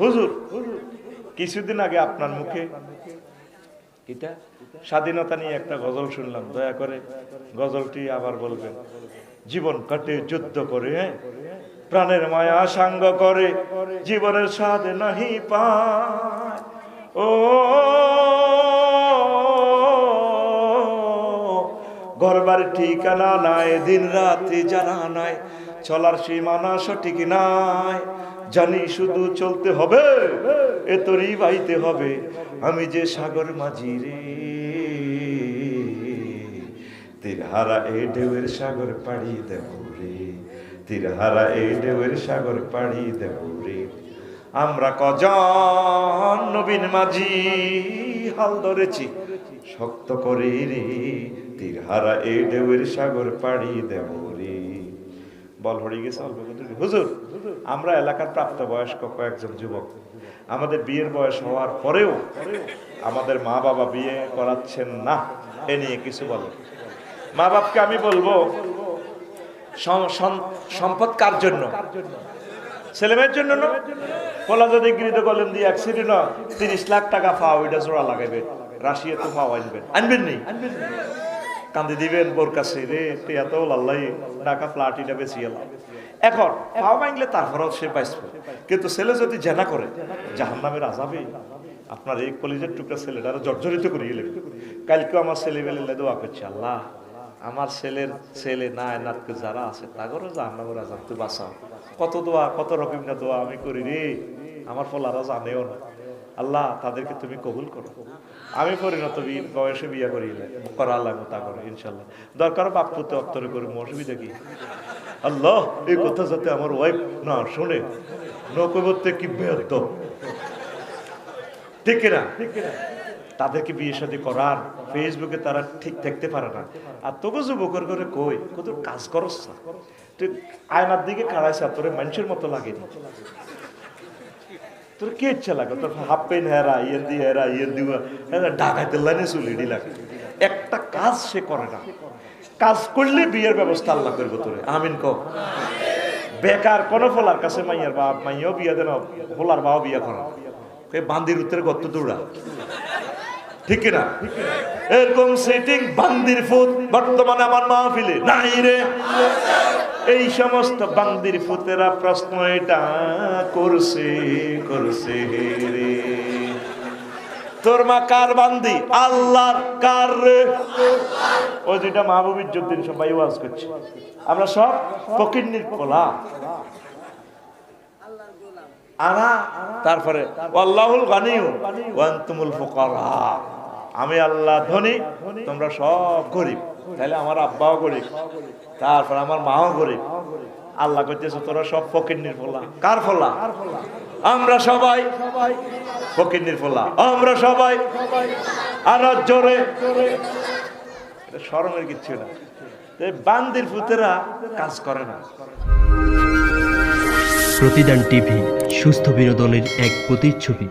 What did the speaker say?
হুজুর কিছুদিন আগে আপনার মুখে এটা স্বাধীনতা নিয়ে একটা গজল শুনলাম দয়া করে গজলটি আবার বলবেন। জীবন কাটে যুদ্ধ করে হ্যাঁ? প্রাণের মায়া সাঙ্গ করে জীবনের স্বাদ নাহি পায়। ও ঘরবার ঠিকানা নাই দিন রাত্রি জানা নাই। চলার সীমানা সঠিক নাই। জানি শুধু চলতে হবে, এ তোরই বাইতে হবে। আমি যে সাগর মাঝি রে, তীরহারা এ ঢেউয়ের সাগর পাড়ি দেব রে। তীরহারা এ ঢেউয়ের সাগর পাড়ি দেব রে। আমরা কজন নবীন মাঝি, হাল ধরেছি, শক্ত করে রে। তীরহারা এ ঢেউয়ের সাগর পাড়ি দেব রে। বল হয়ে গেছে, অল্প। হুজুর, আমরা এলাকার প্রাপ্তবয়স্ক কয়েকজন যুবক। আমাদের বিয়ের বয়স হওয়ার পরেও আমাদের মা বাবা বিয়ে করাচ্ছেন না, এ নিয়ে কিছু বলে। মা বাপকে আমি বলব, সম- সম- সম্পদ কার জন্য? ছেলেমেয়ের জন্য না? পোলা যদি গৃহীত করলেন দিয়ে অ্যাক্সিডেন্ট তিরিশ লাখ টাকা পাও, ওইটা জোড়া লাগাইবেন রাশিয়া তো পাও, আনবেন। আনবেন নেই কান্দি দিবেন বোর কাছে, রে টিয়া তো লাল্লাই, টাকা প্লাটিটা বেশি এলাম এখন, পাও ভাঙলে তারপরেও সে পাইছিল কিন্তু ছেলে যদি জেনা করে জাহান নামের আজাবে আপনার এই কলেজের টুকরা ছেলেটারা জর্জরিত করিয়ে গেলেন কালকে আমার ছেলে বেলে দোয়া করছে, আল্লাহ, আমার ছেলের ছেলে না এনাথকে যারা আছে, তাগরও জাহান নামের আজাব তুই বাঁচাও। কত দোয়া, কত রকম না দোয়া আমি করি, রে, আমার ফলারা জানেও না। আল্লাহ, তাদেরকে তুমি কবুল করো। আমি পরিণত বয়সে বিয়ে করিলে করা আল্লাহ তা করে ইনশাল্লাহ দরকার বাপ পুতে অত্তরে করি অসুবিধা কি? আল্লাহ, এই কথা যাতে আমার ওয়াইফ না শুনে নৌকবর্তে কি বেহত ঠিক না তাদেরকে বিয়ে শাদী করার ফেসবুকে তারা ঠিক থাকতে পারে না। আর তোকে যুবকর করে কই, কত কাজ করস না। তুই আয়নার দিকে কাড়াইছে তোর মানুষের মতো লাগেনি। তোর কি ইচ্ছা লাগে? তোর হাফ পেন হেরা, ইয়ের দি হেরা, ইয়ের দিবা হেরা ঢাকাইতে লাইনে চুলিডি লাগে একটা কাজ সে করে না। কাজ করলে বিয়ের ব্যবস্থা আল্লাহ করব তোরে। আমিন কো বেকার কোন ফলার কাছে মাইয়ার বাপ, মাইয়াও বিয়া দেন, ফলার বাও বিয়া করা কে বান্দির উত্তরে গত্ত দৌড়া। ঠিক না এরকম সেটিং বান্দির ফুট। বর্তমানে আমার মাহফিলে নাই রে। এই সমস্ত বান্দির ফুতেরা প্রশ্ন এটা, করছে করছে রে। তোর মা কার বান্দি? আল্লাহর কার? ও যেটা মাহবুবির যুদ্দিন সবাই ওয়াজ করছে। আমরা সব ফকিন্নির পোলা। আনা তারপরে আল্লাহুল গানিউ ওয়ান্তুমুল ফুকারা। আমি আল্লাহ ধনী, তোমরা সব গরিব। তাহলে আমার আব্বাও গরিব, তারপর আমার মাও গরিব। আল্লাহ করতেছে তোরা সব ফকিন্নির ফোলা। কার ফোলা? আমরা সবাই ফকিন্নির ফোলা। আমরা সবাই আর জোরে। এটা শরমের কিচ্ছু না। বান্দির ফুতেরা কাজ করে না। প্রতিদান টিভি, সুস্থ বিনোদনের এক প্রতিচ্ছবি।